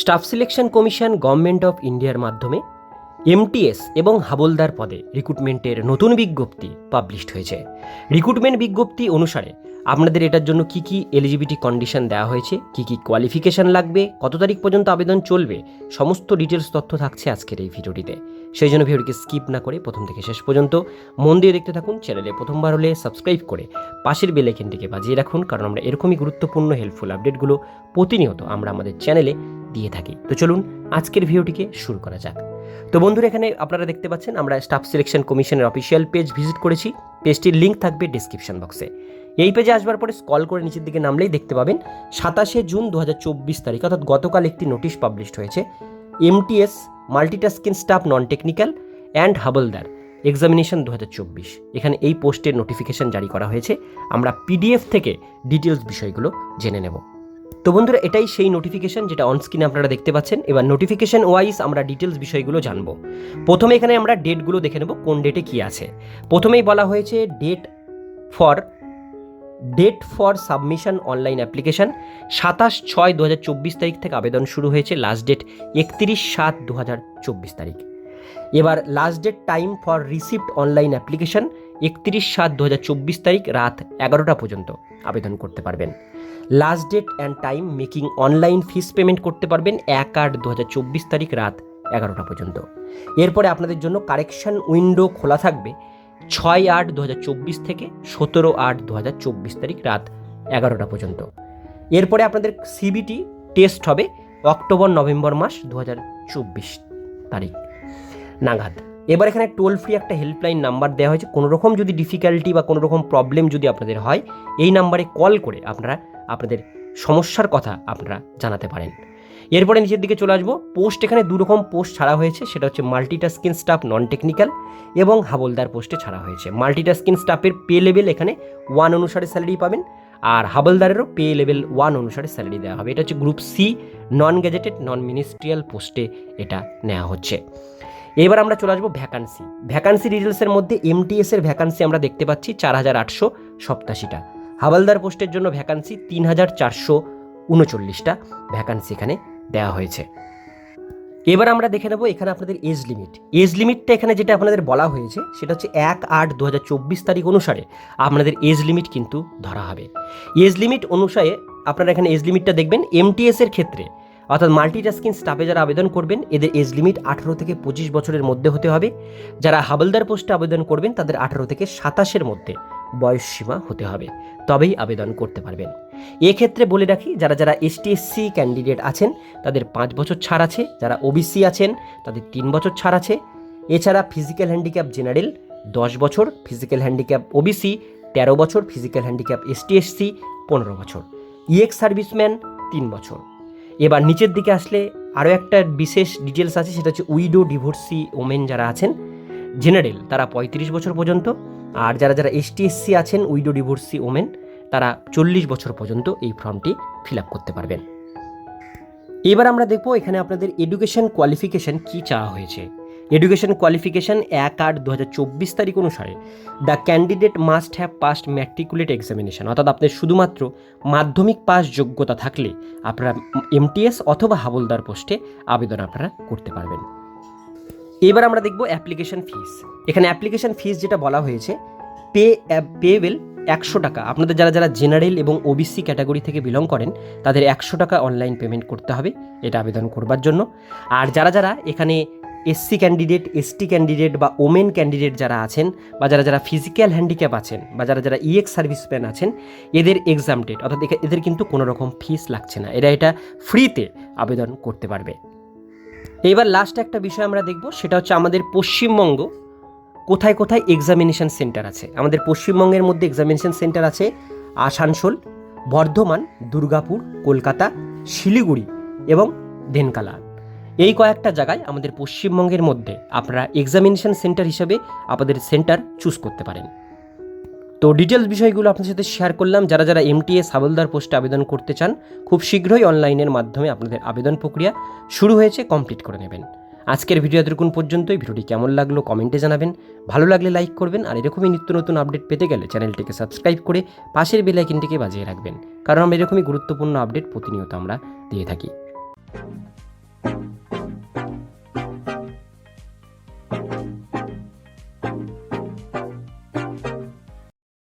Staff selection commission government of ইন্ডিয়ার মাধ্যমে MTS এবং হাবলদার পদে রিক্রুটমেন্টের নতুন বিজ্ঞপ্তি পাবলিশড হয়েছে। রিক্রুটমেন্ট বিজ্ঞপ্তি অনুসারে আপনাদের এটার জন্য কি কি এলিজিবিলিটি কন্ডিশন দেওয়া হয়েছে, কি কি কোয়ালিফিকেশন লাগবে, কত তারিখ পর্যন্ত আবেদন চলবে, সমস্ত ডিটেলস তথ্য থাকছে আজকের এই ভিডিওটিতে। সেই জন্য ভিডিওটিকে স্কিপ না করে প্রথম থেকে শেষ পর্যন্ত মন দিয়ে দেখতে থাকুন, চ্যানেলে প্রথমবার হলে সাবস্ক্রাইব করে পাশের বেল আইকনটিকে বাজিয়ে রাখুন, কারণ আমরা এরকমই গুরুত্বপূর্ণ হেল্পফুল আপডেটগুলো প্রতিনিয়ত আমরা আমাদের চ্যানেলে দিয়ে থাকি। তো চলুন আজকের ভিডিওটিকে শুরু করা যাক। তো বন্ধুরা, এখানে আপনারা দেখতে পাচ্ছেন, আমরা স্টাফ সিলেকশন কমিশনের অফিসিয়াল পেজ ভিজিট করেছি। পেজটির লিঙ্ক থাকবে ডিসক্রিপশন বক্সে। এই পেজে আসবার পরে স্কল করে নিচের দিকে নামলেই দেখতে পাবেন, সাতাশে জুন দু হাজার চব্বিশ তারিখ, অর্থাৎ গতকাল একটি নোটিশ পাবলিশড হয়েছে। MTS, multitasking staff non technical and havildar, examination দু হাজার চব্বিশ। এখানে এই পোস্টের নোটিফিকেশন জারি করা হয়েছে। আমরা পিডিএফ থেকে ডিটেলস বিষয়গুলো জেনে নেব। তো বন্ধুরা, এটাই সেই নোটিফিকেশন যেটা অনস্ক্রিনে আপনারা দেখতে পাচ্ছেন। এবার নোটিফিকেশন ওয়াইজ আমরা ডিটেলস বিষয়গুলো জানব। প্রথমে এখানে আমরা ডেটগুলো দেখে নেব, কোন ডেটে কী আছে। প্রথমেই বলা হয়েছে date for date for submission online application সাতাশ ছয় দু তারিখ থেকে আবেদন শুরু হয়েছে লাস্ট ডেট একত্রিশ সাত দু তারিখ। এবার last date time for receipt online application একত্রিশ সাত দু তারিখ রাত এগারোটা পর্যন্ত আবেদন করতে পারবেন। Last date and time making online fees payment করতে পারবেন এক আট দু তারিখ রাত এগারোটা পর্যন্ত। এরপরে আপনাদের জন্য কারেকশন উইন্ডো খোলা থাকবে ছয় আট দু থেকে সতেরো আট দু তারিখ রাত এগারোটা পর্যন্ত। এরপরে আপনাদের সিবিটি টেস্ট হবে অক্টোবর, নভেম্বর মাস দু হাজার চব্বিশ তারিখ। নাগাদ। এবার এখানে টোল ফ্রি একটা হেল্পলাইন নাম্বার দেওয়া হয়েছে। কোনো রকম যদি ডিফিকাল্টি বা কোনো রকম প্রবলেম যদি আপনাদের হয়, এই নাম্বারে কল করে আপনারা আপনাদের সমস্যার কথা আপনারা জানাতে পারেন। এরপরে নিচের দিকে চলে আসব। পোস্ট এখানে দু রকম পোস্ট ছাড়া হয়েছে। সেটা হচ্ছে মাল্টিটাস্কিন স্টাফ নন টেকনিক্যাল এবং হাবলদার পোস্টে ছাড়া হয়েছে। মাল্টিটাস্কিন স্টাফের পে লেভেল এখানে ওয়ান অনুসারে স্যালারি পাবেন আর হাবলদারেরও পে লেভেল ওয়ান অনুসারে স্যালারি দেওয়া হবে। এটা হচ্ছে group C non gazetted non ministerial পোস্টে এটা নেওয়া হচ্ছে। এবার আমরা চলে আসব ভ্যাকান্সি ভ্যাকান্সি ডিটেলসের মধ্যে এমটিএস এর ভ্যাকান্সি আমরা দেখতে পাচ্ছি চার হাজার আটশো সপ্তাশিটা। হাবালদার পোস্টের জন্য ভ্যাকান্সি তিন হাজার চারশো উনচল্লিশটা ভ্যাকান্সি এখানে দেওয়া হয়েছে। এবার আমরা দেখে নেব এখানে আপনাদের এজ লিমিট এজ লিমিটটা এখানে যেটা আপনাদের বলা হয়েছে, সেটা হচ্ছে এক আট দু হাজার চব্বিশ তারিখ অনুসারে আপনাদের এজ লিমিট কিন্তু ধরা হবে। এজ লিমিট অনুসারে আপনারা এখানে এজ লিমিটটা দেখবেন। এমটিএস এর ক্ষেত্রে অর্থাৎ মাল্টিটাস্কিং স্টাফে যারা আবেদন করবেন, এদের এজ লিমিট আঠারো থেকে পঁচিশ বছরের মধ্যে হতে হবে। যারা হাবলদার পোস্টে আবেদন করবেন, তাদের আঠারো থেকে সাতাশের মধ্যে বয়স সীমা হতে হবে। তবেই আবেদন করতে পারবেন। এক্ষেত্রে বলে রাখি, যারা যারা এসটিএসসি ক্যান্ডিডেট আছেন, তাদের পাঁচ বছর ছাড় আছে। যারা ওবিসি আছেন, তাদের তিন বছর ছাড় আছে। এছাড়া ফিজিক্যাল হ্যান্ডিক্যাপ জেনারেল দশ বছর। ফিজিক্যাল হ্যান্ডিক্যাপ ওবিসি তেরো বছর। ফিজিক্যাল হ্যান্ডিক্যাপ এসটিএসসি পনেরো বছর। ইএক্স সার্ভিসম্যান তিন বছর। এবার নিচের দিকে আসলে আরও একটা বিশেষ ডিটেলস আছে, সেটা হচ্ছে উইডো ডিভোর্সি ওমেন যারা আছেন জেনারেল তারা পঁয়ত্রিশ বছর পর্যন্ত, আর যারা যারা এসটিএসসি আছেন উইডো ডিভোর্সি ওমেন তারা চল্লিশ বছর পর্যন্ত এই ফর্মটি ফিল আপ করতে পারবেন। এবার আমরা দেখব এখানে আপনাদের এডুকেশন কোয়ালিফিকেশান কী চাওয়া হয়েছে। এডুকেশন কোয়ালিফিকেশন এক আট দু হাজার চব্বিশ তারিখ অনুসারে the candidate must have passed matriculate examination. অর্থাৎ আপনার শুধুমাত্র মাধ্যমিক পাস যোগ্যতা থাকলে আপনারা এমটিএস অথবা হাবলদার পোস্টে আবেদন আপনারা করতে পারবেন। এবার আমরা দেখব অ্যাপ্লিকেশন ফিস এখানে অ্যাপ্লিকেশন ফিস যেটা বলা হয়েছে, পে পেবেল একশো টাকা। আপনাদের যারা যারা জেনারেল এবং ওবিসি ক্যাটাগরি থেকে বিলং করেন, তাদের একশো টাকা অনলাইন পেমেন্ট করতে হবে, এটা আবেদন করবার জন্য। আর যারা যারা এখানে এসসি ক্যান্ডিডেট, এসটি ক্যান্ডিডেট বা ওমেন ক্যান্ডিডেট যারা আছেন বা যারা যারা ফিজিক্যাল হ্যান্ডিক্যাপ আছেন বা যারা যারা ইএক্স সার্ভিসম্যান আছেন, এদের এক্সাম ডেট অর্থাৎ এদের কিন্তু কোনো রকম ফিস লাগছে না। এরা এটা ফ্রিতে আবেদন করতে পারবে। এবার লাস্ট একটা বিষয় আমরা দেখব, সেটা হচ্ছে আমাদের পশ্চিমবঙ্গ কোথায় কোথায় এক্সামিনেশন সেন্টার আছে। আমাদের পশ্চিমবঙ্গের মধ্যে এক্সামিনেশন সেন্টার আছে আসানসোল, বর্ধমান, দুর্গাপুর, কলকাতা, শিলিগুড়ি এবং ডেনকালা এই কয়েকটা জায়গায় আমাদের পশ্চিমবঙ্গের মধ্যে আপনারা এক্সামিনেশন সেন্টার হিসেবে আপনাদের সেন্টার চুজ করতে পারেন। তো ডিটেলস বিষয়গুলো আপনার সাথে শেয়ার করলাম। যারা যারা এমটিএস সাবলদার পোস্টে আবেদন করতে চান, খুব শীঘ্রই অনলাইনের মাধ্যমে আপনাদের আবেদন প্রক্রিয়া শুরু হয়েছে কমপ্লিট করে নেবেন। আজকের ভিডিও এতটুকুন পর্যন্তই। ভিডিওটি কেমন লাগল কমেন্টে জানাবেন। ভালো লাগলে লাইক করবেন আর এরকমই নিত্য নতুন আপডেট পেতে গেলে চ্যানেলটিকে সাবস্ক্রাইব করে পাশের বেল আইকনটিকে বাজিয়ে রাখবেন। কারণ আমরা এরকমই গুরুত্বপূর্ণ আপডেট প্রতিনিয়ত আমরা দিয়ে থাকি।